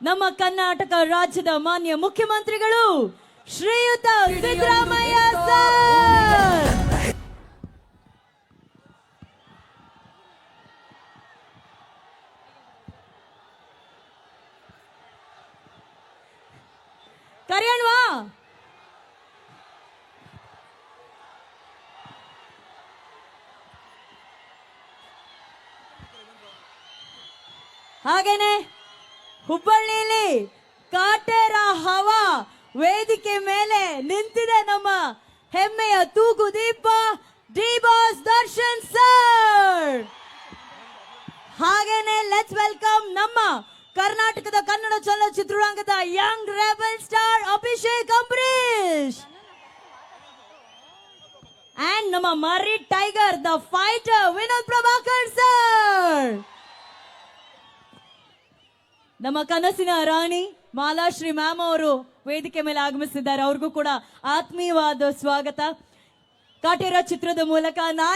ನಮ್ಮ ಕರ್ನಾಟಕ ರಾಜ್ಯದ ಮಾನ್ಯ ಮುಖ್ಯಮಂತ್ರಿಗಳು ಶ್ರೀಯುತ ಸಿದ್ದರಾಮಯ್ಯ ಸರ್. ಕರೆಯಣ್ವಾ? ಹಾಗೇನೆ ಹುಬ್ಬಳ್ಳಿಯಲ್ಲಿ ಕಾಟೇರ ಹವಾ ವೇದಿಕೆ ಮೇಲೆ ನಿಂತಿದೆ ನಮ್ಮ ಹೆಮ್ಮೆಯ Thoogudeepa. D boss Darshan sir! ಹಾಗೇನೆ ಲೆಟ್ಸ್ ವೆಲ್ಕಮ್ ನಮ್ಮ ಕರ್ನಾಟಕದ Kannada ಚಲನಚಿತ್ರರಂಗದ young rebel star Abhishek Ambareesh and ನಮ್ಮ ಮರಿ ಟೈಗರ್ ದ ಫೈಟರ್ ನಮ್ಮ ಕನಸಿನ ರಾಣಿ ಮಾಲಾಶ್ರೀ ಮ್ಯಾಮ್ ಅವರು ವೇದಿಕೆ ಮೇಲೆ ಆಗಮಿಸಿದ್ದಾರೆ. ಅವ್ರಿಗೂ ಕೂಡ ಆತ್ಮೀಯವಾದ ಸ್ವಾಗತ. ಕಾಟೇರ ಚಿತ್ರದ ಮೂಲಕ ನಾ